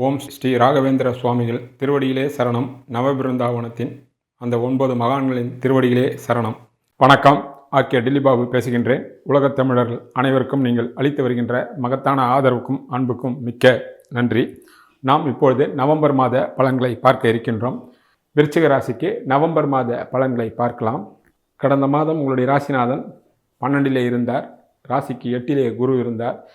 ஓம் ஸ்ரீ ராகவேந்திர சுவாமிகள் திருவடியிலே சரணம். நவபிருந்தாவனத்தின் அந்த ஒன்பது மகான்களின் திருவடியிலே சரணம். வணக்கம். ஆக்கிய டில்லிபாபு பேசுகின்றேன். உலகத் தமிழர்கள் அனைவருக்கும் நீங்கள் அளித்து வருகின்ற மகத்தான ஆதரவுக்கும் அன்புக்கும் மிக்க நன்றி. நாம் இப்பொழுது நவம்பர் மாத பலன்களை பார்க்க இருக்கின்றோம். விருச்சிக ராசிக்கு நவம்பர் மாத பலன்களை பார்க்கலாம். கடந்த மாதம் உங்களுடைய ராசிநாதன் பன்னெண்டிலே இருந்தார். ராசிக்கு எட்டிலே குரு இருந்தார்.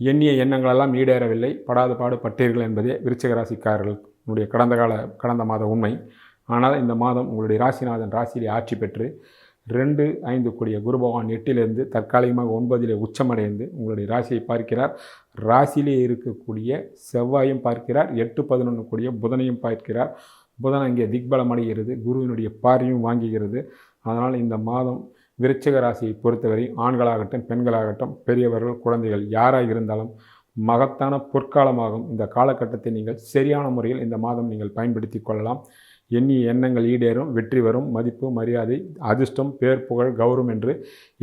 எண்ணிய எண்ணங்களெல்லாம் ஈடேறவில்லை. படாது பாடுபட்டீர்கள் என்பதே விருச்சிக ராசிக்காரர்களுடைய கடந்த கால கடந்த மாத உண்மை. ஆனால் இந்த மாதம் உங்களுடைய ராசிநாதன் ராசியிலே ஆட்சி பெற்று ரெண்டு ஐந்து கூடிய குரு பகவான் எட்டிலிருந்து தற்காலிகமாக ஒன்பதிலே உச்சமடைந்து உங்களுடைய ராசியை பார்க்கிறார். ராசியிலே இருக்கக்கூடிய செவ்வாயும் பார்க்கிறார். எட்டு பதினொன்று கூடிய புதனையும் பார்க்கிறார். புதன் அங்கே திக்பலம் அடைகிறது. குருவினுடைய பார்வையும் வாங்குகிறது. அதனால் இந்த மாதம் விருச்சிக ராசியை பொறுத்தவரை ஆண்களாகட்டும் பெண்களாகட்டும் பெரியவர்கள் குழந்தைகள் யாராக இருந்தாலும் மகத்தான பொற்காலமாகும். இந்த காலகட்டத்தை நீங்கள் சரியான முறையில் இந்த மாதம் நீங்கள் பயன்படுத்தி கொள்ளலாம். எண்ணிய எண்ணங்கள் ஈடேறும் வெற்றி வரும் மதிப்பு மரியாதை அதிர்ஷ்டம் பேர் புகழ் கௌரவம் என்று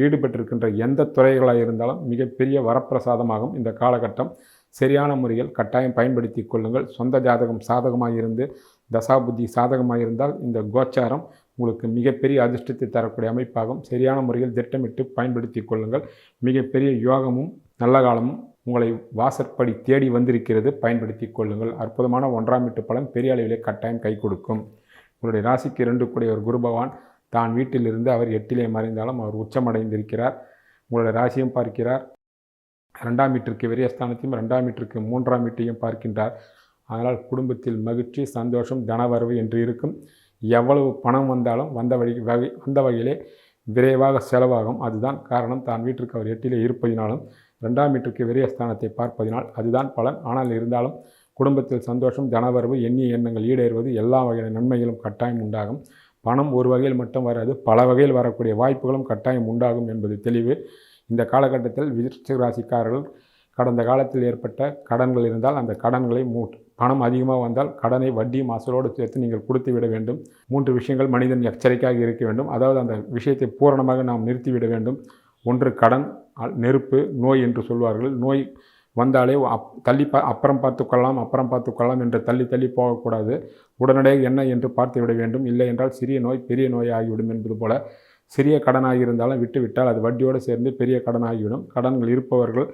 ஈடுபட்டிருக்கின்ற எந்த துறைகளாக இருந்தாலும் மிகப்பெரிய வரப்பிரசாதமாகும் இந்த காலகட்டம். சரியான முறையில் கட்டாயம் பயன்படுத்தி கொள்ளுங்கள். சொந்த ஜாதகம் சாதகமாக இருந்து தசாபுத்தி சாதகமாக இருந்தால் இந்த கோச்சாரம் உங்களுக்கு மிகப்பெரிய அதிர்ஷ்டத்தை தரக்கூடிய அமைப்பாகும். சரியான முறையில் திட்டமிட்டு பயன்படுத்தி கொள்ளுங்கள். மிகப்பெரிய யோகமும் நல்ல காலமும் உங்களை வாசற்படி தேடி வந்திருக்கிறது. பயன்படுத்தி கொள்ளுங்கள். அற்புதமான ஒன்றாம் வீட்டு பலன் பெரிய அளவிலே கட்டாயம் கை கொடுக்கும். உங்களுடைய ராசிக்கு இரண்டு கூடிய ஒரு குரு பகவான் தான் வீட்டிலிருந்து அவர் எட்டிலே மறைந்தாலும் அவர் உச்சமடைந்திருக்கிறார். உங்களுடைய ராசியும் பார்க்கிறார். ரெண்டாம் வீட்டிற்கு விரயஸ்தானத்தையும் ரெண்டாம் வீட்டிற்கு மூன்றாம் வீட்டையும் பார்க்கின்றார். அதனால் குடும்பத்தில் மகிழ்ச்சி சந்தோஷம் தனவரவு என்று இருக்கும். எவ்வளவு பணம் வந்தாலும் வந்த வழி வகை வந்த வகையிலே விரைவாக செலவாகும். அதுதான் காரணம். தான் வீட்டிற்கு அவர் எட்டிலே இருப்பதினாலும் ரெண்டாம் வீட்டிற்கு விரயஸ்தானத்தை பார்ப்பதினால் அதுதான் பலன். ஆனால் இருந்தாலும் குடும்பத்தில் சந்தோஷம் தனவரவு எண்ணிய எண்ணங்கள் ஈடேறுவது எல்லா வகையான நன்மைகளும் கட்டாயம் உண்டாகும். பணம் ஒரு வகையில் மட்டும் வராது பல வகையில் வரக்கூடிய வாய்ப்புகளும் கட்டாயம் உண்டாகும் என்பது தெளிவு. இந்த காலகட்டத்தில் விருச்சிக ராசிக்காரர்கள் கடந்த காலத்தில் ஏற்பட்ட கடன்கள் இருந்தால் அந்த கடன்களை மூ பணம் அதிகமாக வந்தால் கடனை வட்டியும் அசலோடு சேர்த்து நீங்கள் கொடுத்து விட வேண்டும். மூன்று விஷயங்கள் மனிதன் எச்சரிக்கையாக இருக்க வேண்டும். அதாவது அந்த விஷயத்தை பூரணமாக நாம் நிறுத்திவிட வேண்டும். ஒன்று கடன் நெருப்பு நோய் என்று சொல்வார்கள். நோய் வந்தாலே அப் தள்ளி பா அப்புறம் பார்த்து கொள்ளலாம் அப்புறம் பார்த்து கொள்ளலாம் என்று தள்ளி தள்ளி போகக்கூடாது. உடனடியாக என்ன என்று பார்த்து விட வேண்டும். இல்லை என்றால் சிறிய நோய் பெரிய நோய் ஆகிவிடும் என்பது போல. சிறிய கடனாக இருந்தாலும் விட்டுவிட்டால் அது வட்டியோடு சேர்ந்து பெரிய கடனாகிவிடும். கடன்கள் இருப்பவர்கள்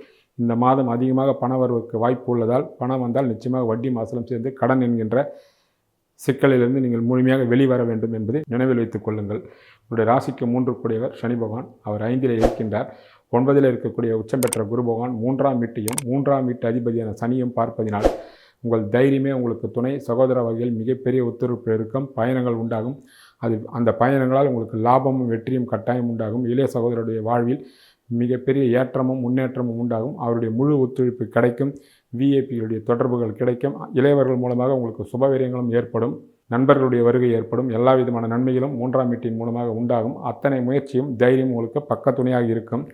இந்த மாதம் அதிகமாக பண வரவுக்கு வாய்ப்பு உள்ளதால் பணம் வந்தால் நிச்சயமாக வட்டி மாசலம் சேர்ந்து கடன் என்கின்ற சிக்கலிலிருந்து நீங்கள் முழுமையாக வெளிவர வேண்டும் என்பதை நினைவில் வைத்துக் கொள்ளுங்கள். உங்களுடைய ராசிக்கு மூன்று கூடியவர் சனி பகவான் அவர் ஐந்தில் இருக்கின்றார். ஒன்பதில் இருக்கக்கூடிய உச்சம் பெற்ற குரு பகவான் மூன்றாம் வீட்டையும் மூன்றாம் வீட்டு அதிபதியான சனியும் பார்ப்பதினால் உங்கள் தைரியமே உங்களுக்கு துணை சகோதர வகையில் மிகப்பெரிய ஒத்துழைப்பு இருக்கும் பயணங்கள் உண்டாகும். அது அந்த பயணங்களால் உங்களுக்கு லாபமும் வெற்றியும் கட்டாயம் உண்டாகும். இளைய சகோதரருடைய வாழ்வில் மிகப்பெரிய ஏற்றமும் முன்னேற்றமும் உண்டாகும். அவருடைய முழு ஒத்துழைப்பு கிடைக்கும். விஏபிகளுடைய தொடர்புகள் கிடைக்கும். இளையவர்கள் மூலமாக உங்களுக்கு சுபவீரியங்களும் ஏற்படும். நண்பர்களுடைய வருகை ஏற்படும். எல்லா விதமான நன்மைகளும் மூன்றாம் வீட்டின் மூலமாக உண்டாகும். அத்தனை முயற்சியும் தைரியம் உங்களுக்கு பக்கத்துணையாக இருக்கும்.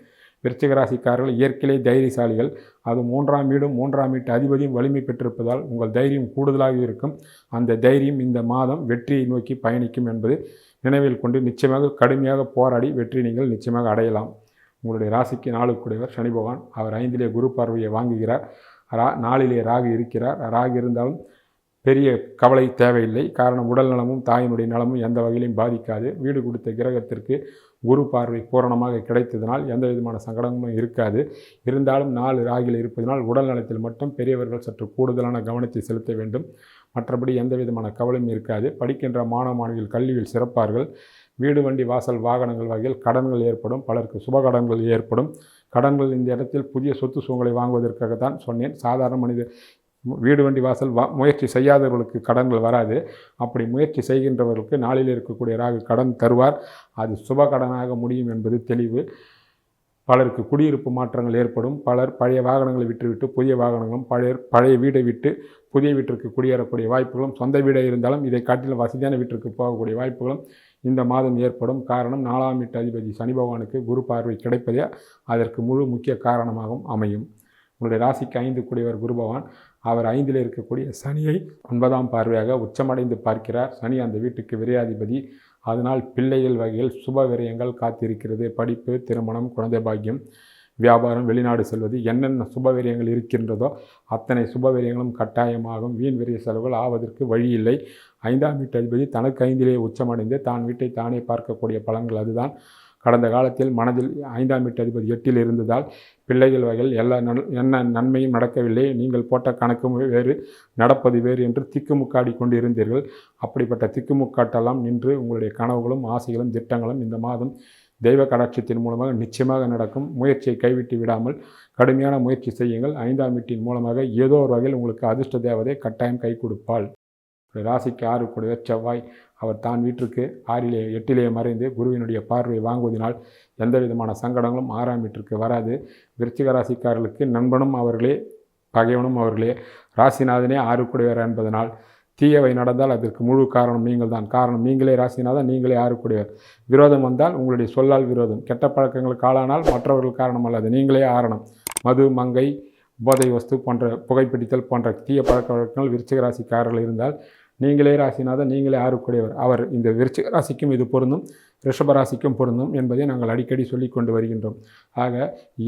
விருச்சிகராசிக்காரர்கள் இயற்கையிலே தைரியசாலிகள். அது மூன்றாம் வீடும் மூன்றாம் வீட்டு அதிபதியும் வலிமை பெற்றிருப்பதால் உங்கள் தைரியம் கூடுதலாக இருக்கும். அந்த தைரியம் இந்த மாதம் வெற்றியை நோக்கி பயணிக்கும் என்பது நினைவில் கொண்டு நிச்சயமாக கடுமையாக போராடி வெற்றி நீங்கள் நிச்சயமாக அடையலாம். உங்களுடைய ராசிக்கு நாளுக்குடையவர் சனி பகவான். அவர் ஐந்திலே குரு பார்வையை வாங்குகிறார். ரா நாளிலே ராகு இருக்கிறார். ராகு இருந்தாலும் பெரிய கவலை தேவையில்லை. காரணம் உடல் நலமும் தாயினுடைய நலமும் எந்த வகையிலையும் பாதிக்காது. வீடு கொடுத்த கிரகத்திற்கு குரு பார்வை பூரணமாக கிடைத்ததனால் எந்த விதமான சங்கடமும் இருக்காது. இருந்தாலும் நாலு ராகில் இருப்பதனால் உடல் நலத்தில் மட்டும் பெரியவர்கள் சற்று கூடுதலான கவனத்தை செலுத்த வேண்டும். மற்றபடி எந்த விதமான கவலையும் இருக்காது. படிக்கின்ற மாணவ மாணவிகள் கல்வியில் சிறப்பார்கள். வீடு வண்டி வாசல் வாகனங்கள் வகையில் கடன்கள் ஏற்படும். பலருக்கு சுப கடன்கள் ஏற்படும். கடன்கள் இந்த இடத்தில் புதிய சொத்து சுகங்களை வாங்குவதற்காகத்தான் சொன்னேன். சாதாரண மனித வீடு வண்டி வாசல் வா முயற்சி செய்யாதவர்களுக்கு கடன்கள் வராது. அப்படி முயற்சி செய்கின்றவர்களுக்கு நாளில் இருக்கக்கூடிய ராகு கடன் தருவார். அது சுப கடனாக முடியும் என்பது தெளிவு. பலருக்கு குடியிருப்பு மாற்றங்கள் ஏற்படும். பலர் பழைய வாகனங்களை விட்டுவிட்டு புதிய வாகனங்களும் பழைய பழைய வீடை விட்டு புதிய வீட்டிற்கு குடியேறக்கூடிய வாய்ப்புகளும் சொந்த வீடே இருந்தாலும் இதை காட்டிலும் வசதியான வீட்டிற்கு போகக்கூடிய வாய்ப்புகளும் இந்த மாதம் ஏற்படும் காரணம் நாலாம் வீட்டு அதிபதி சனி பகவானுக்கு குரு பார்வை கிடைப்பதே அதற்கு முழு முக்கிய காரணமாகவும் அமையும். உங்களுடைய ராசிக்கு ஐந்து கூடியவர் குரு பகவான் அவர் ஐந்தில் இருக்கக்கூடிய சனியை ஒன்பதாம் பார்வையாக உச்சமடைந்து பார்க்கிறார். சனி அந்த வீட்டுக்கு விரையாதிபதி. அதனால் பிள்ளைகள் வகையில் சுப விரயங்கள் காத்திருக்கிறது. படிப்பு திருமணம் குழந்தை பாக்கியம் வியாபாரம் வெளிநாடு செல்வது என்னென்ன சுபவிரியங்கள் இருக்கின்றதோ அத்தனை சுபவிரியங்களும் கட்டாயமாகும். வீண் விரிய செலவுகள் ஆவதற்கு வழி இல்லை. ஐந்தாம் வீட்டு அதிபதி தனக்கு ஐந்திலே உச்சமடைந்து தான் வீட்டை தானே பார்க்கக்கூடிய பலன்கள் அதுதான். கடந்த காலத்தில் மனதில் ஐந்தாம் வீட்டு அதிபதி எட்டில் இருந்ததால் பிள்ளைகள் வகையில் எல்லா நன் என்ன நன்மையும் நடக்கவில்லை. நீங்கள் போட்ட கணக்கும் வேறு நடப்பது வேறு என்று திக்குமுக்காடி கொண்டு இருந்தீர்கள் அப்படிப்பட்ட திக்குமுக்காட்டெல்லாம் நின்று உங்களுடைய கனவுகளும் ஆசைகளும் திட்டங்களும் இந்த மாதம் தெய்வ கடாட்சத்தின் மூலமாக நிச்சயமாக நடக்கும். முயற்சியை கைவிட்டு விடாமல் கடுமையான முயற்சி செய்யுங்கள். ஐந்தாம் வீட்டின் மூலமாக ஏதோ ஒரு வகையில் உங்களுக்கு அதிர்ஷ்ட தேவதை கட்டாயம் கை கொடுப்பாள். ராசிக்கு ஆறு கூடிய செவ்வாய் அவர் தான் வீட்டிற்கு ஆறிலே எட்டிலே மறைந்து குருவினுடைய பார்வை வாங்குவதனால் எந்த விதமான சங்கடங்களும் ஆறாம் வீட்டிற்கு வராது. விருச்சிக ராசிக்காரர்களுக்கு நண்பனும் அவர்களே பகைவனும் அவர்களே. ராசிநாதனே ஆறுக்குடையவர் என்பதனால் தீயவை நடந்தால் அதற்கு முழு காரணம் நீங்கள் தான் காரணம் நீங்களே ராசினாதான் நீங்களே ஆறக்கூடியவர் விரோதம் வந்தால் உங்களுடைய சொல்லால் விரோதம். கெட்ட பழக்கங்களுக்கு ஆளானால் மற்றவர்கள் காரணம் அல்லது நீங்களே ஆரணம். மது மங்கை போதை வஸ்து போன்ற புகைப்பிடித்தல் போன்ற தீய பழக்க வழக்கங்கள் விருச்சிக ராசிக்காரர்கள் இருந்தால் நீங்களே ராசினாதான் நீங்களே ஆறுக்குடையவர். அவர் இந்த விருச்சிக ராசிக்கும் இது பொருந்தும் ரிஷப ராசிக்கும் பொருந்தும் என்பதை நாங்கள் அடிக்கடி சொல்லி கொண்டு வருகின்றோம். ஆக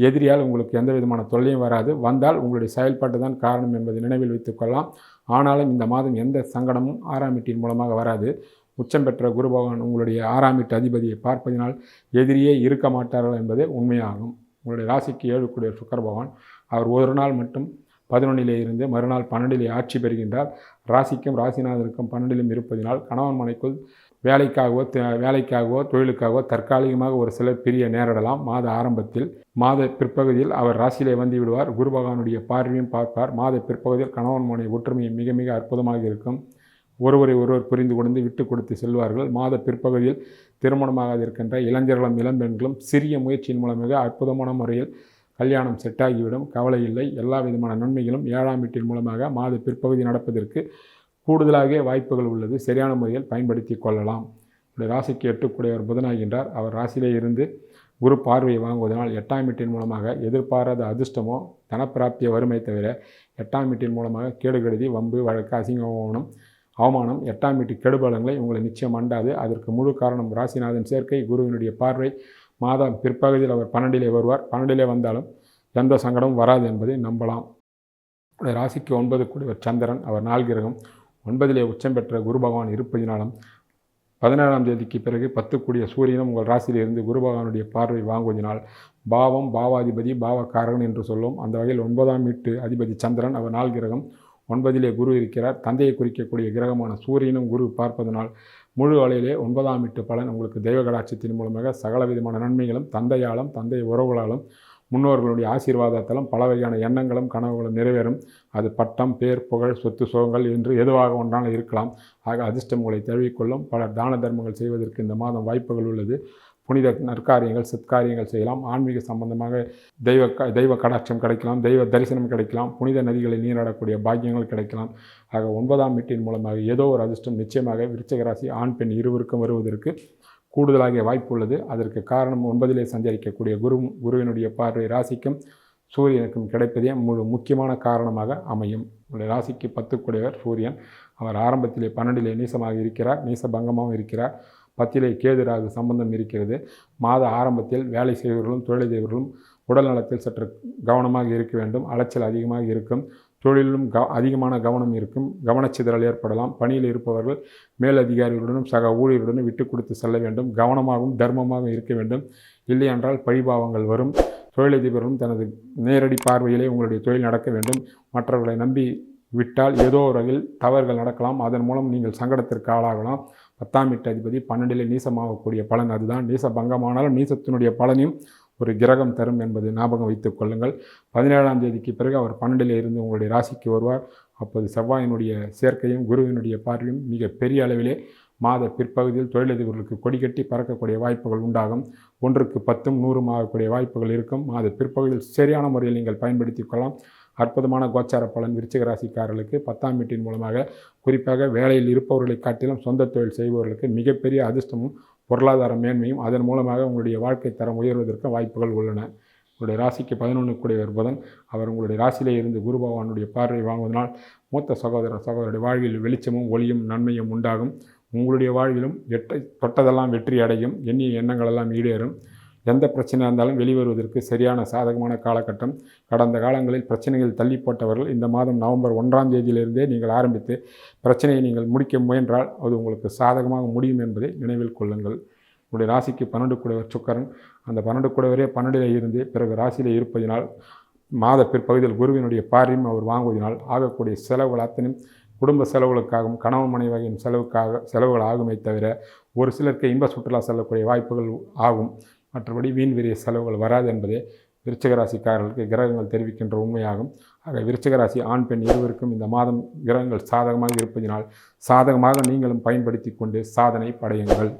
எதிரியால் உங்களுக்கு எந்த விதமான தொல்லையும் வராது. வந்தால் உங்களுடைய செயல்பாட்டு தான் காரணம் என்பதை நினைவில் வைத்துக்கொள்ளலாம் ஆனாலும் இந்த மாதம் எந்த சங்கடமும் ஆறாம் வீட்டின் மூலமாக வராது. உச்சம் பெற்ற குரு பகவான் உங்களுடைய ஆறாம் வீட்டு அதிபதியை பார்ப்பதினால் எதிரியே இருக்க மாட்டார்கள் என்பதே உண்மையாகும். உங்களுடைய ராசிக்கு ஏழுக்குடைய சுக்கர பகவான் அவர் ஒரு நாள் மட்டும் பதினொன்றிலே இருந்து மறுநாள் பன்னெண்டிலே ஆட்சி பெறுகின்றார். ராசிக்கும் ராசிநாதனுக்கும் பன்னெண்டிலும் இருப்பதினால் கணவன் மனைக்குள் வேலைக்காகவோ வேலைக்காகவோ தொழிலுக்காகவோ தற்காலிகமாக ஒரு சிலர் பிரிய நேரிடலாம். மாத ஆரம்பத்தில் மாத பிற்பகுதியில் அவர் ராசியிலே வந்து விடுவார். குரு பகவானுடைய பார்வையும் பார்ப்பார். மாத பிற்பகுதியில் கணவன் மனைவி ஒற்றுமை மிக மிக அற்புதமாக இருக்கும். ஒருவரை ஒருவர் புரிந்து கொண்டு விட்டு கொடுத்து செல்வார்கள். மாத பிற்பகுதியில் திருமணமாக இருக்கின்ற இளைஞர்களும் இளம்பெண்களும் சிறிய முயற்சியின் மூலமாக அற்புதமான முறையில் கல்யாணம் செட்டாகிவிடும் கவலை இல்லை. எல்லா விதமான நன்மைகளும் ஏழாம் வீட்டின் மூலமாக மாத பிற்பகுதி நடப்பதற்கு கூடுதலாக வாய்ப்புகள் உள்ளது. சரியான முறையில் பயன்படுத்தி கொள்ளலாம். இப்படி ராசிக்கு எட்டுக்குடையவர் புதனாகின்றார் அவர் ராசியிலே இருந்து குரு பார்வையை வாங்குவதனால் எட்டாம் வீட்டின் மூலமாக எதிர்பாராத அதிர்ஷ்டமோ தனப்பிராப்திய வறுமை தவிர எட்டாம் வீட்டின் மூலமாக கேடு கருதி வம்பு வழக்கு அசிங்கமானம் அவமானம் எட்டாம் வீட்டு கெடுபலங்களை உங்களை நிச்சயம் அண்டாது. அதற்கு முழு காரணம் ராசிநாதன் சேர்க்கை குருவினுடைய பார்வை. மாதம் பிற்பகுதியில் அவர் பன்னெண்டிலே வருவார். பன்னெண்டிலே வந்தாலும் எந்த சங்கடமும் வராது என்பதை நம்பலாம். ராசிக்கு ஒன்பது கூடிய சந்திரன். அவர் நாள் கிரகம் ஒன்பதிலே உச்சம் பெற்ற குரு பகவான் இருப்பதினாலும் பதினேழாம் தேதிக்கு பிறகு பத்து கூடிய சூரியனும் உங்கள் ராசியிலிருந்து குரு பகவானுடைய பார்வை வாங்குவதினால் பாவம் பாவாதிபதி பாவக்காரகன் என்று சொல்லும் அந்த வகையில் ஒன்பதாம் வீட்டு அதிபதி சந்திரன் அவர் நாள் கிரகம் ஒன்பதிலே குரு இருக்கிறார். தந்தையை குறிக்கக்கூடிய கிரகமான சூரியனும் குரு பார்ப்பதனால் முழு அலையிலே ஒன்பதாம் வீட்டு பலன் உங்களுக்கு தெய்வ கடாட்சத்தின் மூலமாக சகல விதமான நன்மைகளும் தந்தையாலும் தந்தை உறவுகளாலும் முன்னோர்களுடைய ஆசீர்வாதத்தாலும் பல வகையான எண்ணங்களும் கனவுகளும் நிறைவேறும். அது பட்டம் பேர் புகழ் சொத்து சுகங்கள் என்று எதுவாக ஒன்றாலும் இருக்கலாம். ஆக அதிர்ஷ்டம் உங்களை தழுவிக்கொள்ளும். பல தான தர்மங்கள் செய்வதற்கு இந்த மாதம் வாய்ப்புகள் உள்ளது. புனித நற்காரியங்கள் சத்காரியங்கள் செய்யலாம். ஆன்மீக சம்பந்தமாக தெய்வ க தெய்வ கடாட்சம் கிடைக்கலாம். தெய்வ தரிசனம் கிடைக்கலாம். புனித நதிகளில் நீராடக்கூடிய பாக்கியங்கள் கிடைக்கலாம். ஆக ஒன்பதாம் வீட்டின் மூலமாக ஏதோ ஒரு அதிர்ஷ்டம் நிச்சயமாக விருச்சகராசி ஆண் பெண் இருவருக்கும் வருவதற்கு கூடுதலாக வாய்ப்பு உள்ளது. அதற்கு காரணம் ஒன்பதிலே சஞ்சரிக்கக்கூடிய குரு குருவினுடைய பார்வை ராசிக்கும் சூரியனுக்கும் கிடைப்பதே முழு முக்கியமான காரணமாக அமையும். உங்களுடைய ராசிக்கு பத்துக்குடையவர் சூரியன். அவர் ஆரம்பத்திலே பன்னெண்டிலே நீசமாக இருக்கிறார். நீச பங்கமாகவும் இருக்கிறார். பத்திலே கேதுராகு சம்பந்தம் இருக்கிறது. மாத ஆரம்பத்தில் வேலை செய்வர்களும் தொழில் செய்பவர்களும் உடல் நலத்தில் சற்று கவனமாக இருக்க வேண்டும். அலைச்சல் அதிகமாக இருக்கும். தொழிலும் க அதிகமான கவனம் இருக்கும். கவனச்சிதறல் ஏற்படலாம். பணியில் இருப்பவர்கள் மேல் அதிகாரிகளுடனும் சக ஊழியர்களுடனும் விட்டு கொடுத்து செல்ல வேண்டும். கவனமாகவும் தர்மமாகவும் இருக்க வேண்டும். இல்லையென்றால் பழிபாவங்கள் வரும். தொழிலதிபர்களும் தனது நேரடி பார்வையிலே உங்களுடைய தொழில் நடக்க வேண்டும். மற்றவர்களை நம்பி விட்டால் ஏதோ ஒரு வகையில் தவறுகள் நடக்கலாம். அதன் மூலம் நீங்கள் சங்கடத்திற்கு ஆளாகலாம். பத்தாம் வீட்டு அதிபதி பன்னெண்டிலே நீசமாகக்கூடிய பலன் அதுதான். நீச பங்கமானாலும் நீசத்தினுடைய பலனையும் ஒரு கிரகம் தரும் என்பது ஞாபகம் வைத்துக் கொள்ளுங்கள். பதினேழாம் தேதிக்கு பிறகு அவர் பன்னெண்டில் இருந்து உங்களுடைய ராசிக்கு வருவார். அப்போது செவ்வாயினுடைய சேர்க்கையும் குருவினுடைய பார்வையும் மிக பெரிய அளவிலே மாத பிற்பகுதியில் தொழிலதிபர்களுக்கு கொடி கட்டி பறக்கக்கூடிய வாய்ப்புகள் உண்டாகும். ஒன்றுக்கு பத்தும் நூறும் ஆகக்கூடிய வாய்ப்புகள் இருக்கும். மாத பிற்பகுதியில் சரியான முறையில் நீங்கள் பயன்படுத்தி கொள்ளலாம். அற்புதமான கோச்சார பலன் விருச்சிக ராசிக்காரர்களுக்கு பத்தாம் வீட்டின் மூலமாக குறிப்பாக வேலையில் இருப்பவர்களை காட்டிலும் சொந்த தொழில் செய்பவர்களுக்கு மிகப்பெரிய அதிர்ஷ்டமும் பொருளாதார மேன்மையும் அதன் மூலமாக உங்களுடைய வாழ்க்கை தரம் உயர்வதற்கு வாய்ப்புகள் உள்ளன. உங்களுடைய ராசிக்கு பதினொன்று கூடிய புதன் அவர் உங்களுடைய ராசியிலே இருந்து குரு பகவானுடைய பார்வை வாங்குவதனால் மூத்த சகோதர சகோதரருடைய வாழ்வில் வெளிச்சமும் ஒளியும் நன்மையும் உண்டாகும். உங்களுடைய வாழ்விலும் எட்ட தொட்டதெல்லாம் வெற்றி அடையும். எண்ணிய எண்ணங்களெல்லாம் ஈடேறும். எந்த பிரச்சனையாக இருந்தாலும் வெளிவருவதற்கு சரியான சாதகமான காலகட்டம். கடந்த காலங்களில் பிரச்சனைகள் தள்ளி போட்டவர்கள் இந்த மாதம் நவம்பர் ஒன்றாம் தேதியிலிருந்தே நீங்கள் ஆரம்பித்து பிரச்சனையை நீங்கள் முடிக்க முயன்றால் அது உங்களுக்கு சாதகமாக முடியும் என்பதை நினைவில் கொள்ளுங்கள். உங்களுடைய ராசிக்கு பன்னெண்டு கூடவர் சுக்கரன். அந்த பன்னெண்டு கூடவரே பன்னெண்டில் இருந்து பிறகு ராசியில் இருப்பதினால் மாத பிற்பகுதியில் குருவினுடைய பார்வையும் அவர் வாங்குவதனால் ஆகக்கூடிய செலவுகள் அத்தனையும் குடும்ப செலவுகளுக்காகவும் கணவன் மனைவியின் செலவுக்காக செலவுகள் ஆகுமே தவிர ஒரு சிலருக்கு இன்ப சுற்றுலா செல்லக்கூடிய வாய்ப்புகள் ஆகும். மற்றபடி வீண் விரிய செலவுகள் வராது என்பதே விருச்சகராசிக்காரர்களுக்கு கிரகங்கள் தெரிவிக்கின்ற உண்மையாகும். ஆக விருச்சகராசி ஆண் பெண் இருவருக்கும் இந்த மாதம் கிரகங்கள் சாதகமாக இருப்பதினால் சாதகமாக நீங்களும் பயன்படுத்தி கொண்டு சாதனை படையுங்கள்.